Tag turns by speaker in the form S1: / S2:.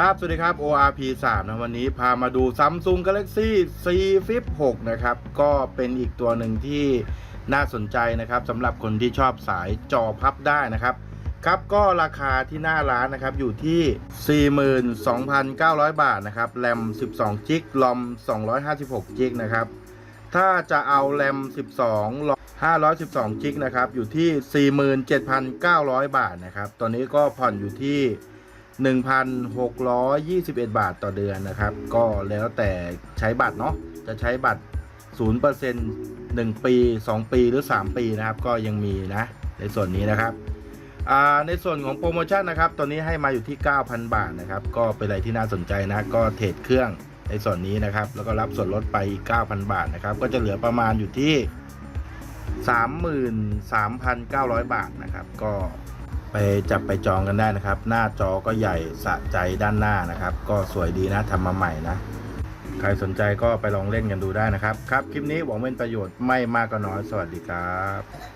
S1: ครับ สวัสดีครับ ORP 3นะวันนี้พามาดู Samsung Galaxy C Flip 6นะครับ ก็เป็นอีกตัวหนึ่งที่น่าสนใจนะครับสำหรับคนที่ชอบสายจอพับได้นะครับ ครับก็ราคาที่หน้าร้านนะครับ อยู่ที่ 42,900 บาทนะครับแรม 12จิกลอม 256จิกนะครับ ถ้าจะเอาแรม 12ลอม512จิกนะครับ อยู่ที่ 47,900 บาทนะครับ ตอนนี้ก็ผ่อนอยู่ที่ 1,621 บาทต่อเดือนนะครับ ก็แล้วแต่ใช้บัตรเนาะจะใช้บัตร 0% 1 ปี 2 ปีหรือ 3 ปีนะครับ ก็ยังมีนะ ในส่วนนี้นะครับอ่าในส่วนของโปรโมชั่นนะครับตัวนี้ให้มาอยู่ที่ 9,000 บาทนะครับ ก็เป็นอะไรที่น่าสนใจนะ ก็เทรดเครื่องในส่วนนี้นะครับ แล้วก็รับส่วนลดไปอีก 9,000 บาทนะครับ ก็จะเหลือประมาณอยู่ที่ 33,900 บาทนะครับ ก็ ไปจับไปจองกันได้นะครับ หน้าจอก็ใหญ่สะใจด้านหน้านะครับ ก็สวยดีนะทำมาใหม่นะ ใครสนใจก็ไปลองเล่นกันดูได้นะครับ ครับ คลิปนี้หวังเป็นประโยชน์ไม่มากก็น้อย สวัสดีครับ